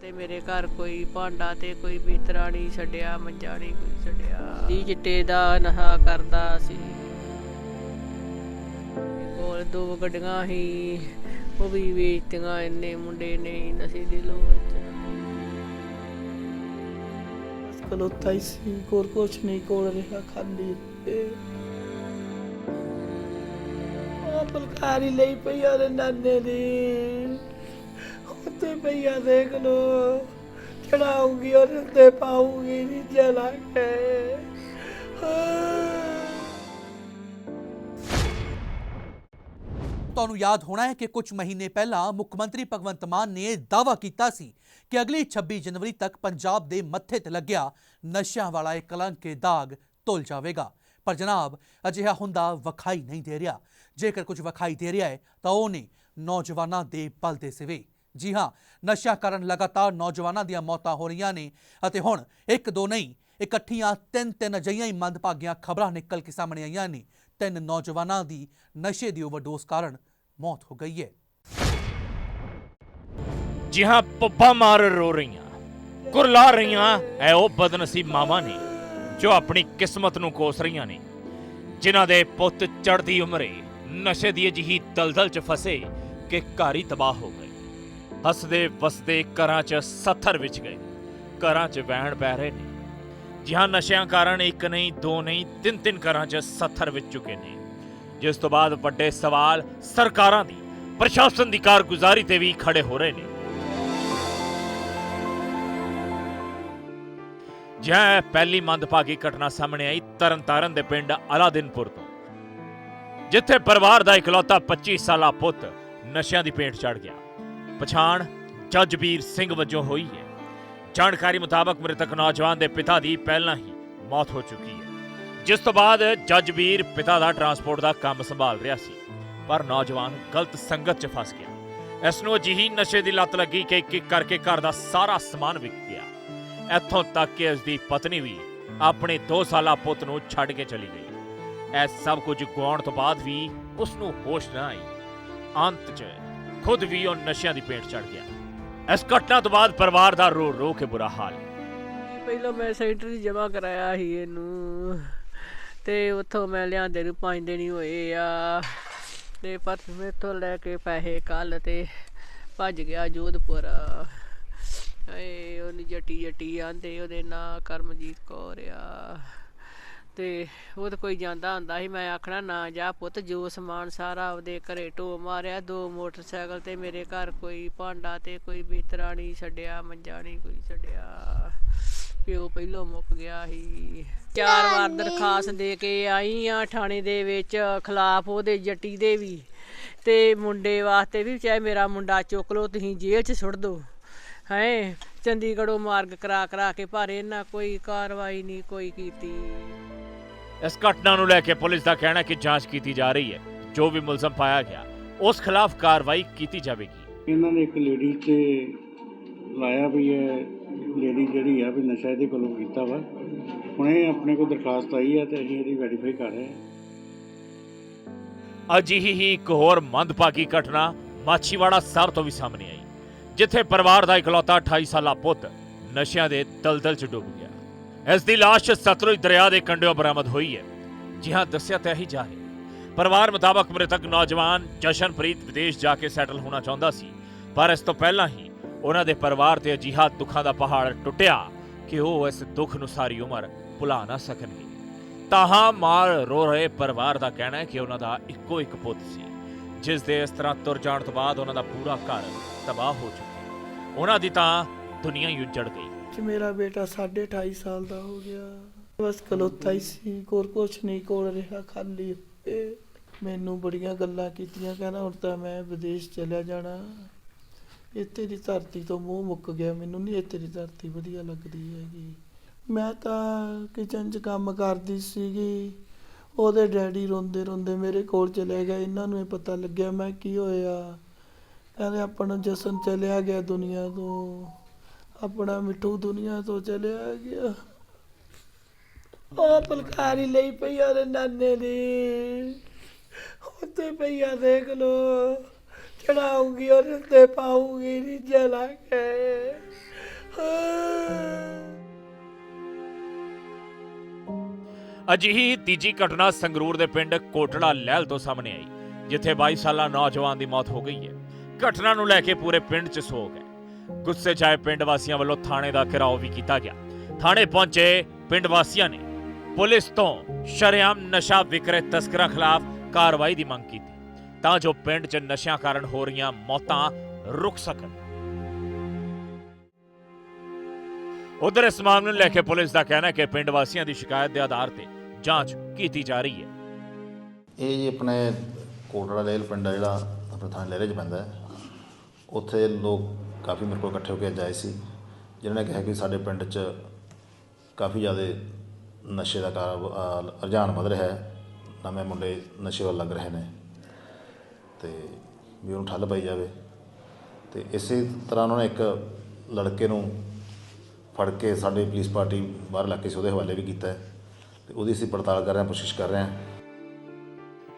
ਤੇ ਮੇਰੇ ਘਰ ਕੋਈ ਭਾਂਡਾ ਤੇ ਕੋਈ ਬਿਸਤਰਾ ਨਹੀਂ ਛੱਡਿਆ ਮੰਜਾ ਨਹੀਂ ਕੋਈ ਛੱਡਿਆ। ਦੀ ਚਿੱਟੇ ਦਾ ਨਸ਼ਾ ਕਰਦਾ ਸੀ। ਕੋਲ ਦੋ ਗੱਡੀਆਂ ਸੀ ਉਹ ਵੀ ਵੇਚਤੀਆਂ ਇੰਨੇ ਮੁੰਡੇ ਨੇ ਨਸ਼ੇ ਦੀ ਲੋੜ ਚ। ਖਲੋਤਾ ਹੀ ਸੀ ਕੋਰ ਕੁਛ ਨਹੀਂ ਕੋਲ ਰਿਹਾ ਖਾਲੀ ਤੇ ਉਹ ਬਲਕਾਰੀ ਲਈ ਪਈਆ ਦੇ ਨਾਨੇ ਦੀ। ਉੱਤੇ ਪਈਆ ਦੇਖ ਲੋ। ਚੜਾਉਂਗੀ ਔਰ ਉੱਤੇ ਪਾਉਂਗੀ ਨੀ ਜਲਾ ਕੇ। ਤੁਹਾਨੂੰ ਯਾਦ ਹੋਣਾ ਹੈ ਕਿ ਕੁਝ ਮਹੀਨੇ ਪਹਿਲਾਂ ਮੁੱਖ ਮੰਤਰੀ ਭਗਵੰਤ ਮਾਨ ਨੇ ਦਾਅਵਾ ਕੀਤਾ ਸੀ ਕਿ ਅਗਲੀ 26 ਜਨਵਰੀ ਤੱਕ ਪੰਜਾਬ ਦੇ ਮੱਥੇ ਤੇ ਲੱਗਿਆ ਨਸ਼ਿਆਂ ਵਾਲਾ ਇਹ ਕਲੰਕ ਇਹ ਦਾਗ ਧੁੱਲ ਜਾਵੇਗਾ। ਪਰ ਜਨਾਬ, ਅਜਿਹਾ ਹੁੰਦਾ ਵਿਖਾਈ ਨਹੀਂ ਦੇ ਰਿਹਾ। ਜੇਕਰ ਕੁਝ ਵਿਖਾਈ ਦੇ ਰਿਹਾ ਹੈ, ਤਾਂ ਉਹ ਨੇ ਨੌਜਵਾਨਾਂ ਦੇ ਬਲ ਦੇ ਸਿਵੇ। ਜੀ ਹਾਂ, ਨਸ਼ਾ ਕਾਰਨ ਲਗਾਤਾਰ ਨੌਜਵਾਨਾਂ ਦੀਆਂ ਮੌਤਾਂ ਹੋ ਰਹੀਆਂ ਨੇ ਅਤੇ ਹੁਣ ਇੱਕ ਦੋ ਨਹੀਂ, ਇਕੱਠੀਆਂ ਤਿੰਨ ਤਿੰਨ ਅਜਿਹੀਆਂ ਹੀ ਮੰਦਭਾਗੀਆਂ ਖਬਰਾਂ ਨਿਕਲ ਕੇ ਸਾਹਮਣੇ ਆਈਆਂ ਨੇ। ਤਿੰਨ ਨੌਜਵਾਨਾਂ ਦੀ ਨਸ਼ੇ ਦੀ ਓਵਰਡੋਜ਼ ਕਾਰਨ ਮੌਤ ਹੋ ਗਈ ਹੈ। ਜੀ ਹਾਂ ਪੱਪਾ ਮਾਰ ਰੋ ਰਹੀਆਂ, ਕੁਰਲਾ ਰਹੀਆਂ, ਐ ਉਹ ਬਦਨਸੀਬ ਮਾਵਾਂ ਨੇ ਜੋ ਆਪਣੀ ਕਿਸਮਤ ਨੂੰ ਕੋਸ ਰਹੀਆਂ ਨੇ, ਜਿਨ੍ਹਾਂ ਦੇ ਪੁੱਤ ਚੜ੍ਹਦੀ ਉਮਰੇ ਨਸ਼ੇ ਦੀ ਅਜਿਹੀ ਦਲਦਲ 'ਚ ਫਸੇ ਕਿ ਘਰ ਹੀ ਤਬਾਹ ਹੋ ਗਏ। ਹੱਸਦੇ ਵਸਦੇ ਘਰਾਂ 'ਚ ਸੱਥਰ ਵਿੱਚ ਗਏ। ਘਰਾਂ 'ਚ ਵਹਿਣ ਪੈ ਰਹੇ ਨੇ। ਜਿਹਾਂ ਨਸ਼ਿਆਂ ਕਾਰਨ ਇੱਕ ਨਹੀਂ, ਦੋ ਨਹੀਂ, ਤਿੰਨ ਤਿੰਨ ਘਰਾਂ 'ਚ ਸੱਥਰ ਵਿੱਚ ਚੁੱਕੇ ਨੇ। ਜਿਸ ਤੋਂ ਬਾਅਦ ਵੱਡੇ ਸਵਾਲ ਸਰਕਾਰਾਂ ਦੀ, ਪ੍ਰਸ਼ਾਸਨ ਦੀ ਕਾਰਗੁਜ਼ਾਰੀ ਤੇ ਵੀ ਖੜੇ ਹੋ ਰਹੇ ਨੇ। ਜੈ ਪਹਿਲੀ ਮੰਦਭਾਗੀ ਘਟਨਾ ਸਾਹਮਣੇ ਆਈ, ਤਰਨਤਾਰਨ ਦੇ ਪਿੰਡ ਅਲਾਦੀਨਪੁਰ ਤੋਂ। ਜਿੱਥੇ ਪਰਿਵਾਰ ਦਾ ਇਕਲੌਤਾ 25 ਸਾਲਾ ਪੁੱਤ ਨਸ਼ਿਆਂ ਦੀ ਪੇਟ ਚੜ ਗਿਆ। ਪਛਾਣ ਜੱਜਬੀਰ ਸਿੰਘ ਵਜੋਂ ਹੋਈ ਹੈ। ਜਾਣਕਾਰੀ ਮੁਤਾਬਕ ਮ੍ਰਿਤਕ ਨੌਜਵਾਨ ਦੇ ਪਿਤਾ ਦੀ ਪਹਿਲਾਂ ਹੀ ਮੌਤ ਹੋ ਚੁੱਕੀ ਹੈ। ਜਿਸ ਤੋਂ ਬਾਅਦ ਜੱਜਬੀਰ ਪਿਤਾ ਦਾ ਟਰਾਂਸਪੋਰਟ ਦਾ ਕੰਮ ਸੰਭਾਲ ਰਿਹਾ ਸੀ, ਪਰ ਨੌਜਵਾਨ ਗਲਤ ਸੰਗਤ 'ਚ ਫਸ ਗਿਆ। ਇਸ ਨੂੰ ਅਜਿਹੀ ਨਸ਼ੇ ਦੀ ਲੱਤ ਲੱਗੀ ਕਿ ਇੱਕ ਇੱਕ ਕਰਕੇ ਘਰ ਦਾ ਸਾਰਾ ਸਮਾਨ ਵਿਕ ਗਿਆ। ਇੱਥੋਂ ਤੱਕ ਕਿ ਉਸ ਦੀ ਪਤਨੀ ਵੀ ਆਪਣੇ 2 ਸਾਲਾ ਪੁੱਤ ਨੂੰ ਛੱਡ ਕੇ ਚਲੀ ਗਈ। ਇਹ ਸਭ ਕੁਝ ਗਵਾਉਣ ਤੋਂ ਬਾਅਦ ਵੀ ਉਸ ਨੂੰ ਹੋਸ਼ ਨਾ ਆਈ। ਅੰਤ 'ਚ ਖੁਦ ਵੀ ਉਹ ਨਸ਼ਿਆਂ ਦੀ ਪੇਟ ਚੜ ਗਿਆ। ਇਸ ਘਟਨਾ ਤੋਂ ਬਾਅਦ ਪਰਿਵਾਰ ਦਾ ਰੋ ਰੋ ਕੇ ਬੁਰਾ ਹਾਲ ਹੈ। ਪਹਿਲਾਂ ਮੈਂ ਸੈਂਟਰ 'ਚ ਕਰਾਇਆ ਸੀ ਇਹਨੂੰ। ਤੇ ਉੱਥੋਂ ਮੈਂ ਲਿਆਂਦੇ ਨੂੰ ਪੰਜ ਦਿਨ ਹੀ ਹੋਏ ਆ। ਤੇ ਪਰ ਮੇਥੋਂ ਲੈ ਕੇ ਪੈਸੇ ਕੱਲ ਤੇ ਭੱਜ ਗਿਆ ਜੋਧਪੁਰ। ਏ ਉਹਨੇ ਜੱਟੀ ਜੱਟੀ ਆਂਦੇ, ਉਹਦੇ ਨਾਂ ਕਰਮਜੀਤ ਕੌਰ ਆ। ਤੇ ਉਹ ਤਾਂ ਕੋਈ ਜਾਂਦਾ ਹੁੰਦਾ ਸੀ ਮੈਂ ਆਖਣਾ ਨਾ ਜਾ ਪੁੱਤ ਜੋ ਸਮਾਨ ਸਾਰਾ ਉਹਦੇ ਘਰੇ ਢੋ ਮਾਰਿਆ ਦੋ ਮੋਟਰਸਾਈਕਲ ਤੇ ਮੇਰੇ ਘਰ ਕੋਈ ਭਾਂਡਾ ਤੇ ਕੋਈ ਬਿਸਤਰਾ ਨਹੀਂ ਛੱਡਿਆ ਮੰਜਾ ਨਹੀਂ ਕੋਈ ਛੱਡਿਆ। ਪਿਓ ਪਹਿਲੋਂ ਮੁੱਕ ਗਿਆ ਸੀ। ਚਾਰ ਵਾਰ ਦਰਖਾਸਤ ਦੇ ਕੇ ਆਈ ਆ ਥਾਣੇ ਦੇ ਵਿੱਚ ਖਿਲਾਫ ਉਹਦੇ ਜੱਟੀ ਦੇ ਵੀ ਤੇ ਮੁੰਡੇ ਵਾਸਤੇ ਵੀ ਚਾਹੇ ਮੇਰਾ ਮੁੰਡਾ ਚੁੱਕ ਲਓ ਤੁਸੀਂ ਜੇਲ੍ਹ 'ਚ ਸੁੱਟ ਦਿਓ। ਹੈ ਚੰਡੀਗੜ੍ਹੋਂ ਮਾਰਗ ਕਰਾ ਕਰਾ ਕੇ ਪਰ ਇਹਨਾਂ ਕੋਈ ਕਾਰਵਾਈ ਨਹੀਂ ਕੋਈ ਕੀਤੀ। ਇਸ ਘਟਨਾ ਨੂੰ ਲੈ ਕੇ ਪੁਲਿਸ ਦਾ ਕਹਿਣਾ ਹੈ ਕਿ ਜਾਂਚ ਕੀਤੀ ਜਾ ਰਹੀ ਹੈ ਜੋ ਵੀ ਮੁਲਜ਼ਮ ਪਾਇਆ ਗਿਆ ਉਸ ਖਿਲਾਫ ਕਾਰਵਾਈ ਕੀਤੀ ਜਾਵੇਗੀ। ਇਹਨਾਂ ਨੇ ਇੱਕ ਲੇਡੀ ਤੇ ਲਾਇਆ ਵੀ ਹੈ ਲੇਡੀ ਜਿਹੜੀ ਆ ਵੀ ਨਸ਼ਾ ਇਹਦੇ ਕੋਲੋਂ ਕੀਤਾ ਵਾ। ਹੁਣੇ ਆਪਣੇ ਕੋਲ ਦਰਖਾਸਤ ਆਈ ਹੈ ਤੇ ਅਸੀਂ ਇਹਦੀ ਵੈਰੀਫਾਈ ਕਰ ਰਹੇ ਹਾਂ। ਅਜਿਹੀ ਹੀ ਇੱਕ ਹੋਰ ਮੰਦਭਾਗੀ ਘਟਨਾ ਮਾਛੀਵਾੜਾ ਸਾਹਿਬ ਤੋਂ ਵੀ ਸਾਹਮਣੇ ਆਈ ਜਿੱਥੇ ਪਰਿਵਾਰ ਦਾ ਇਕਲੌਤਾ 28 ਸਾਲਾ ਪੁੱਤ ਨਸ਼ਿਆਂ ਦੇ ਦਲਦਲ 'ਚ ਡੁੱਬ ਗਿਆ। ਇਸ ਦੀ ਲਾਸ਼ ਸਤਲੁਜ ਦਰਿਆ ਦੇ ਕੰਢਿਓਂ ਬਰਾਮਦ ਹੋਈ ਹੈ। ਜੀ ਹਾਂ, ਦੱਸਿਆ ਤਾਂ ਇਹੀ ਜਾ ਰਿਹਾ ਪਰਿਵਾਰ ਮੁਤਾਬਕ ਮ੍ਰਿਤਕ ਨੌਜਵਾਨ ਜਸ਼ਨਪ੍ਰੀਤ ਵਿਦੇਸ਼ ਜਾ ਕੇ ਸੈਟਲ ਹੋਣਾ ਚਾਹੁੰਦਾ ਸੀ, ਪਰ ਇਸ ਤੋਂ ਪਹਿਲਾਂ ਹੀ ਉਹਨਾਂ ਦੇ ਪਰਿਵਾਰ ਤੇ ਅਜਿਹਾ ਦੁੱਖਾਂ ਦਾ ਪਹਾੜ ਟੁੱਟਿਆ ਕਿ ਉਹ ਇਸ ਦੁੱਖ ਨੂੰ ਸਾਰੀ ਉਮਰ ਭੁਲਾ ਨਾ ਸਕਣਗੇ। ਤਾਹਾਂ ਮਾਰ ਰੋ ਰਹੇ ਪਰਿਵਾਰ ਦਾ ਕਹਿਣਾ ਹੈ ਕਿ ਉਹਨਾਂ ਦਾ ਇੱਕੋ ਇੱਕ ਪੁੱਤ ਸੀ, ਜਿਸ ਦੇ ਇਸ ਤਰ੍ਹਾਂ ਤੁਰ ਜਾਣ ਤੋਂ ਬਾਅਦ ਉਹਨਾਂ ਦਾ ਪੂਰਾ ਘਰ ਤਬਾਹ ਹੋ ਚੁੱਕਿਆ। ਉਹਨਾਂ ਦੀ ਤਾਂ ਦੁਨੀਆ ਹੀ ਉੱਜੜ ਗਈ। ਕਿ ਮੇਰਾ ਬੇਟਾ 28.5 ਸਾਲ ਦਾ ਹੋ ਗਿਆ। ਬਸ ਕਲੋਤਾ ਹੀ ਸੀ ਕੋਰ ਕੁਛ ਨਹੀਂ, ਕੋਲ ਰਿਹਾ ਖਾਲੀ ਇਹ ਮੈਨੂੰ ਬੜੀਆਂ ਗੱਲਾਂ ਕੀਤੀਆਂ, ਕਹਿੰਦਾ ਹੁਣ ਤਾਂ ਮੈਂ ਵਿਦੇਸ਼ ਚਲਿਆ ਜਾਣਾ। ਇੱਥੇ ਦੀ ਧਰਤੀ ਤੋਂ ਮੂੰਹ ਮੁੱਕ ਗਿਆ, ਮੈਨੂੰ ਨਹੀਂ ਇੱਥੇ ਦੀ ਧਰਤੀ ਵਧੀਆ ਲੱਗਦੀ ਹੈਗੀ। ਮੈਂ ਤਾਂ ਕਿਚਨ 'ਚ ਕੰਮ ਕਰਦੀ ਸੀਗੀ। ਉਹਦੇ ਡੈਡੀ ਰੋਂਦੇ ਰੋਂਦੇ ਮੇਰੇ ਕੋਲ ਚਲੇ ਗਏ, ਇਹਨਾਂ ਨੂੰ ਇਹ ਪਤਾ ਲੱਗਿਆ, ਮੈਂ ਕੀ ਹੋਇਆ? ਕਹਿੰਦੇ ਆਪਣਾ ਜਸਨ ਚਲਿਆ ਗਿਆ ਦੁਨੀਆ ਤੋਂ। ਆਪਣਾ ਮਿੱਠੂ ਦੁਨੀਆ ਤੋਂ ਚਲਿਆ ਗਿਆ। ਉਹ ਪਲਕਾਰੀ ਲਈ ਪਈ ਉਹਦੇ ਨਾਨੇ ਦੀ। ਉੱਤੇ ਆ ਦੇਖ ਲੋ ਚੜਾਉਂਗੀ ਉਹਦੇ ਉੱਤੇ ਪਾਉਂਗੀ ਨੀਚੇ ਲਾ ਕੇ। ਅਜਿਹੀ ਤੀਜੀ ਘਟਨਾ ਸੰਗਰੂਰ ਦੇ ਪਿੰਡ ਕੋਟੜਾ ਲਹਿਲ ਤੋਂ ਸਾਹਮਣੇ ਆਈ, ਜਿੱਥੇ 22 ਸਾਲਾ ਨੌਜਵਾਨ ਦੀ ਮੌਤ ਹੋ ਗਈ ਹੈ। ਘਟਨਾ ਨੂੰ ਲੈ ਕੇ ਪੂਰੇ ਪਿੰਡ 'ਚ ਸੋਗ ਹੈ। ਗੁੱਸੇ 'ਚ ਆਏ ਪਿੰਡ ਵਾਸੀਆਂ ਵੱਲੋਂ ਥਾਣੇ ਦਾ ਘਿਰਾਓ ਵੀ ਕੀਤਾ ਗਿਆ। ਥਾਣੇ ਪਹੁੰਚੇ ਪਿੰਡ ਵਾਸੀਆਂ ਨੇ ਪੁਲਿਸ ਤੋਂ ਸ਼ਰੇਆਮ ਨਸ਼ਾ ਵਿਕਰੇ ਤਸਕਰਾਂ ਖਿਲਾਫ ਕਾਰਵਾਈ ਦੀ ਮੰਗ ਕੀਤੀ। ਤਾਂ ਜੋ ਪਿੰਡ 'ਚ ਨਸ਼ਿਆਂ ਕਾਰਨ ਹੋ ਰਹੀਆਂ ਮੌਤਾਂ ਰੁਕ ਸਕਣ। ਉਧਰ ਇਸ ਮਾਮਲੇ ਨੂੰ ਲੈ ਕੇ ਪੁਲਿਸ ਦਾ ਕਹਿਣਾ ਹੈ ਕਿ ਪਿੰਡ ਵਾਸੀਆਂ ਦੀ ਸ਼ਿਕਾਇਤ ਦੇ ਆਧਾਰ ਤੇ ਜਾਂਚ ਕੀਤੀ ਜਾ ਰਹੀ ਹੈ। ਇਹ ਜੀ ਆਪਣੇ ਕੋਟੜਾ ਲੇਲ ਪਿੰਡ ਆ ਜਿਹੜਾ ਆਪਣੇ ਥਾਣੇ ਲਹਿਰੇ 'ਚ ਪੈਂਦਾ ਹੈ। ਉੱਥੇ ਲੋਕ ਕਾਫੀ ਮੇਰੇ ਕੋਲ ਇਕੱਠੇ ਹੋ ਕੇ ਅੱਜ ਆਏ ਸੀ। ਜਿਨ੍ਹਾਂ ਨੇ ਕਿਹਾ ਕਿ ਸਾਡੇ ਪਿੰਡ 'ਚ ਕਾਫੀ ਜ਼ਿਆਦਾ ਨਸ਼ੇ ਦਾ ਕਾਰ ਰੁਝਾਨ ਵੱਧ ਰਿਹਾ ਹੈ। ਨਵੇਂ ਮੁੰਡੇ ਨਸ਼ੇ ਵੱਲ ਲੱਗ ਰਹੇ ਨੇ। ਤੇ ਵੀ ਉਹਨੂੰ ਠੱਲ ਪਈ ਜਾਵੇ। ਤੇ ਇਸੇ ਤਰ੍ਹਾਂ ਉਹਨਾਂ ਨੇ ਇੱਕ ਲੜਕੇ ਨੂੰ ਫੜ ਕੇ ਸਾਡੀ ਪੁਲਿਸ ਪਾਰਟੀ ਬਾਹਰ ਇਲਾਕੇ 'ਚ ਉਹਦੇ ਹਵਾਲੇ ਵੀ ਕੀਤਾ ਹੈ। ਤੇ ਉਹਦੀ ਅਸੀਂ ਪੜਤਾਲ ਕਰ ਰਹੇ ਹਾਂ ਕੋਸ਼ਿਸ਼ ਕਰ ਰਹੇ ਹਾਂ।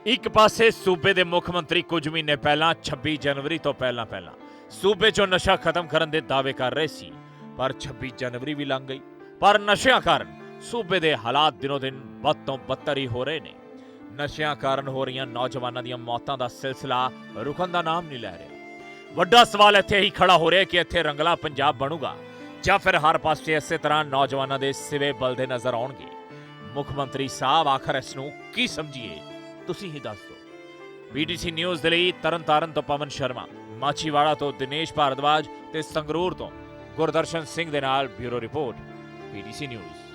ਇੱਕ ਪਾਸੇ ਸੂਬੇ ਦੇ ਮੁੱਖ ਮੰਤਰੀ ਕੁਝ ਮਹੀਨੇ ਪਹਿਲਾਂ 26 ਜਨਵਰੀ ਤੋਂ ਪਹਿਲਾਂ ਪਹਿਲਾਂ ਸੂਬੇ 'ਚੋਂ ਨਸ਼ਾ ਖਤਮ ਕਰਨ ਦੇ ਦਾਅਵੇ ਕਰ ਰਹੇ ਸੀ, ਪਰ 26 ਜਨਵਰੀ ਵੀ ਲੰਘ ਗਈ, ਪਰ ਨਸ਼ਿਆਂ ਕਾਰਨ ਸੂਬੇ ਦੇ ਹਾਲਾਤ ਦਿਨੋ ਦਿਨ ਬਦ ਤੋਂ ਬੱਤਰ ਹੀ ਹੋ ਰਹੇ ਨੇ। ਨਸ਼ਿਆਂ ਕਾਰਨ ਹੋ ਰਹੀਆਂ ਨੌਜਵਾਨਾਂ ਦੀਆਂ ਮੌਤਾਂ ਦਾ ਸਿਲਸਿਲਾ ਰੁਕਣ ਦਾ ਨਾਮ ਨਹੀਂ ਲੈ ਰਿਹਾ। ਵੱਡਾ ਸਵਾਲ ਇੱਥੇ ਹੀ ਖੜਾ ਹੋ ਰਿਹਾ ਕਿ ਇੱਥੇ ਰੰਗਲਾ ਪੰਜਾਬ ਬਣੂਗਾ, ਜਾਂ ਫਿਰ ਹਰ ਪਾਸੇ ਇਸੇ ਤਰ੍ਹਾਂ ਨੌਜਵਾਨਾਂ ਦੇ ਸਿਵੇ ਬਲਦੇ ਨਜ਼ਰ ਆਉਣਗੇ? ਮੁੱਖ ਮੰਤਰੀ ਸਾਹਿਬ ਆਖਰ ਇਸ ਨੂੰ ਕੀ ਸਮਝੀਏ? ਤੁਸੀਂ ਹੀ ਦੱਸ ਦਿਓ। ਬੀਟੀਸੀ ਨਿਊਜ਼ ਦੇ ਲਈ ਤਰਨਤਾਰਨ ਤੋਂ ਪਵਨ ਸ਼ਰਮਾ। ਮਾਚੀਵਾੜਾ ਤੋਂ ਦਿਨੇਸ਼ ਭਾਰਦਵਾਜ ਤੇ ਸੰਗਰੂਰ ਤੋਂ ਗੁਰਦਰਸ਼ਨ ਸਿੰਘ ਦੇ ਨਾਲ ਬਿਊਰੋ ਰਿਪੋਰਟ ਬੀਟੀਸੀ ਨਿਊਜ਼।